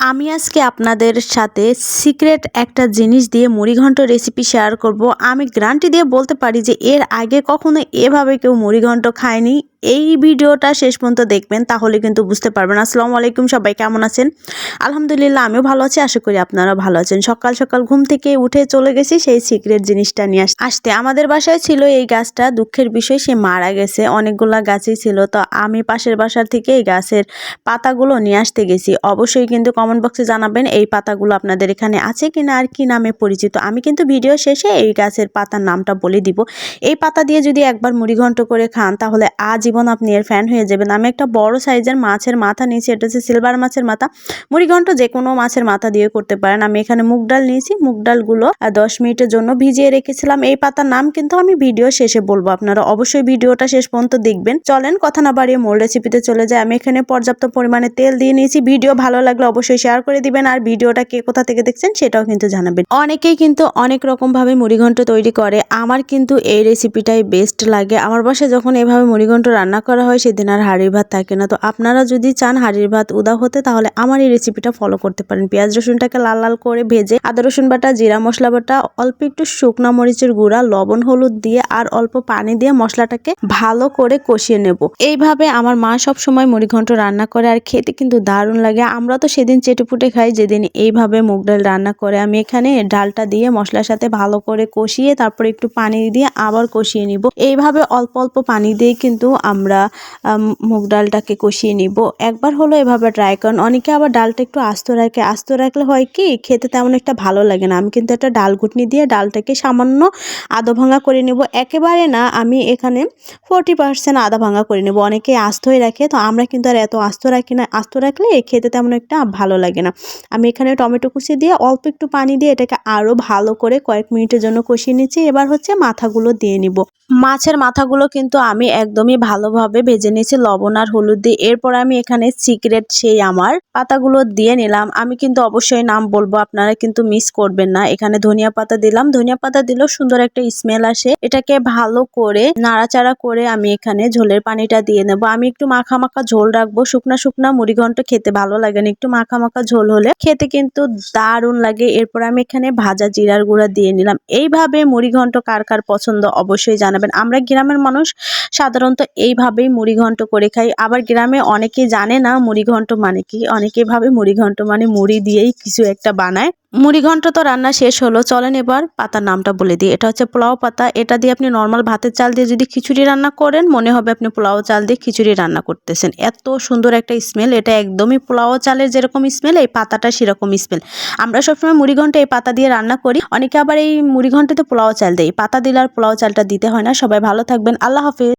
আমি আজকে আপনাদের সাথে সিক্রেট একটা জিনিস দিয়ে মুড়িঘণ্ট রেসিপি শেয়ার করব। আমি গ্রান্টি দিয়ে বলতে পারি যে এর আগে কখনো এভাবে কেউ মুড়িঘণ্ট খায়নি। এই ভিডিওটা শেষ পর্যন্ত দেখবেন, তাহলে কিন্তু বুঝতে পারবেন। আসসালামু আলাইকুম সবাই, কেমন আছেন? আলহামদুলিল্লাহ, আমিও ভালো আছি, আশা করি আপনারা ভালো আছেন। সকাল সকাল ঘুম থেকে উঠে চলে গেছি, সেই সিক্রেট জিনিসটা নিয়ে আস- আসতে। আমাদের বাসায় ছিল এই গাছটা, দুঃখের বিষয়, সে মারা গেছে। অনেকগুলা গাছই ছিল, তো আমি পাশের বাসার থেকে এই গাছের পাতাগুলো নিয়ে আসতে গেছি। অবশ্যই কিন্তু কমেন্ট বক্সে জানাবেন, এই পাতাগুলো আপনাদের এখানে আছে কিনা আর কি নামে পরিচিত। আমি কিন্তু ভিডিও শেষে এই গাছের পাতার নামটা বলে দিব। এই পাতা দিয়ে যদি একবার মুড়িঘণ্ট করে খান, তাহলে আজীবন আপনি এর ফ্যান হয়ে যাবেন। আমি একটা বড় সাইজের মাছের মাথা নিয়েছি, এটা হচ্ছে সিলভার মাছের মাথা। মুড়িঘণ্ট যে কোনো মাছের মাথা দিয়ে করতে পারেন। আমি এখানে মুগ ডাল নিয়েছি, মুগ ডালগুলো দশ মিনিটের জন্য ভিজিয়ে রেখেছিলাম। এই পাতার নাম কিন্তু আমি ভিডিও শেষে বলব। আপনারা অবশ্যই ভিডিওটা শেষ পর্যন্ত দেখবেন। চলেন, কথা না বাড়িয়ে মোল রেসিপিতে চলে যায় আমি এখানে পর্যাপ্ত পরিমাণে তেল দিয়ে নিয়েছি। ভিডিও ভালো লাগলে অবশ্যই শেয়ার করে দিবেন। আর ভিডিওটা কে কোথা থেকে দেখছেন সেটাও কিন্তু জানাবেন। অনেকেই কিন্তু অনেক রকম ভাবে মুড়িঘণ্ট তৈরি করে। আমার কিন্তু এই রেসিপিটাই বেস্ট লাগে। আমার বাসায় যখন এভাবে মুড়িঘণ্ট রান্না করা হয়, সেদিন আর হাড়ির ভাত থাকে না। তো আপনারা যদি চান হাড়ির ভাত উদা হতে, তাহলে আমার এই রেসিপিটা ফলো করতে পারেন। পেঁয়াজ রসুনটাকে লাল লাল করে ভেজে আদা রসুন বাটা, জিরা মশলা বাটা, অল্প একটু শুকনা মরিচের গুঁড়া, লবণ, হলুদ দিয়ে আর অল্প পানি দিয়ে মশলাটাকে ভালো করে কষিয়ে নেব। এইভাবে আমার মা সব সময় মুড়িঘণ্ট রান্না করে আর খেতে কিন্তু দারুণ লাগে। আমরা তো সেদিন চেটেপুটে খাই, যেদিন এইভাবে মুগ ডাল রান্না করে। আমি এখানে ডালটা দিয়ে মশলার সাথে ভালো করে কষিয়ে তারপরে একটু পানি দিয়ে আবার কষিয়ে নিব। এইভাবে অল্প অল্প পানি দিয়ে কিন্তু আমরা মুগ ডালটাকে কষিয়ে নিব। একবার হলো এভাবে ট্রাই করেন। অনেকে আবার ডালটা একটু আস্ত রাখে। আস্ত রাখলে হয় কি, খেতে তেমন একটা ভালো লাগে না। আমি কিন্তু একটা ডাল ঘুটনি দিয়ে ডালটাকে সামান্য আধো ভাঙা করে নেব। একেবারে না, আমি এখানে ফোরটি পার্সেন্ট আধা ভাঙা করে নেব। অনেকে আস্তই রাখে, তো আমরা কিন্তু আর এত আস্ত রাখি না। আস্ত রাখলে খেতে তেমন একটা ভালো লাগে না। আমি এখানে টমেটো কুচি দিয়ে অল্প একটু পানি দিয়ে এটাকে আরও ভালো করে কয়েক মিনিটের জন্য কষিয়ে নিচ্ছি। এবার হচ্ছে মাথাগুলো দিয়ে নিব। মাছের মাথাগুলো কিন্তু আমি একদমই ভালোভাবে ভেজে নিয়েছি, লবণ আর হলুদ দিয়ে। এরপর আমি এখানে সিক্রেট সেই আমার পাতাগুলো দিয়ে নিলাম। আমি কিন্তু অবশ্যই নাম বলব, আপনারা কিন্তু মিস করবেন না। এখানে ধনিয়া পাতা দিলাম। ধনিয়া পাতা দিলেও সুন্দর একটা স্মেল আসে। এটাকে ভালো করে নাড়াচাড়া করে আমি এখানে ঝোলের পানিটা দিয়ে নেব। আমি একটু মাখা মাখা ঝোল রাখব। শুকনা শুকনা মুড়িঘণ্ট খেতে ভালো লাগে না। একটু মাখা মাখা ঝোল হলে খেতে কিন্তু দারুণ লাগে। এরপর আমি এখানে ভাজা জিরার গুঁড়া দিয়ে নিলাম। এইভাবে মুড়িঘণ্ট কার কার পছন্দ অবশ্যই জানাবেন। আমরা গ্রামের মানুষ সাধারণত এইভাবেই মুড়িঘণ্ট করে খাই। আবার গ্রামে অনেকে জানে না মুড়িঘণ্ট মানে কি? অনেকে ভাবে মুড়িঘণ্ট মানে মুড়ি দিয়েই কিছু একটা বানায়। মুড়িঘণ্ট তো রান্না শেষ হলো, চলেন এবার পাতার নামটা বলে দিই। এটা হচ্ছে পোলাও পাতা। এটা দিয়ে আপনি নর্মাল ভাতের চাল দিয়ে যদি খিচুড়ি রান্না করেন, মনে হবে আপনি পোলাও চাল দিয়ে খিচুড়ি রান্না করতেছেন। এত সুন্দর একটা স্মেল এটা একদমই পোলাও চালের যেরকম স্মেল এই পাতাটা সেরকম স্মেল আমরা সবসময় মুড়িঘণ্ট এই পাতা দিয়ে রান্না করি। অনেকে আবার এই মুড়িঘণ্টতে পোলাও চাল দেয়। পাতা দিলে আর পোলাও চালটা দিতে হয় না। সবাই ভালো থাকবেন। আল্লাহ হাফিজ।